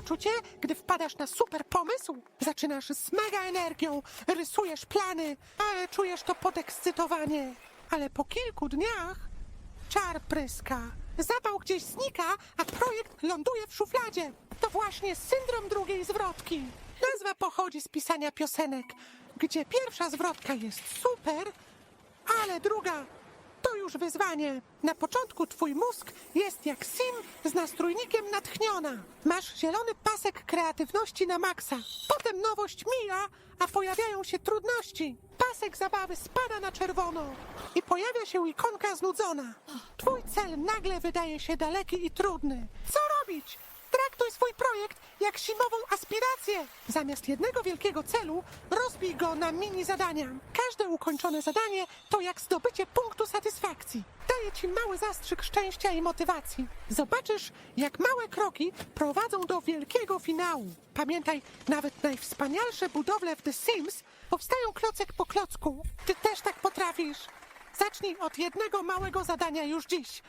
uczucie, gdy wpadasz na super pomysł? Zaczynasz z mega energią, rysujesz plany, ale czujesz to podekscytowanie. Ale po kilku dniach czar pryska. Zapał gdzieś znika, a projekt ląduje w szufladzie. To właśnie syndrom drugiej zwrotki. Nazwa pochodzi z pisania piosenek, gdzie pierwsza zwrotka jest super, ale druga już wyzwanie. Na początku twój mózg jest jak sim z nastrójnikiem natchniona. Masz zielony pasek kreatywności na maksa. Potem nowość mija, a pojawiają się trudności. Pasek zabawy spada na czerwono i pojawia się ikonka znudzona. Twój cel nagle wydaje się daleki i trudny. Co robić? Traktuj swój projekt jak zimową aspirację. Zamiast jednego wielkiego celu, rozbij go na mini zadania. Każde ukończone zadanie to jak zdobycie punktu satysfakcji. Daje ci mały zastrzyk szczęścia i motywacji. Zobaczysz, jak małe kroki prowadzą do wielkiego finału. Pamiętaj, nawet najwspanialsze budowle w The Sims powstają klocek po klocku. Ty też tak potrafisz. Zacznij od jednego małego zadania już dziś.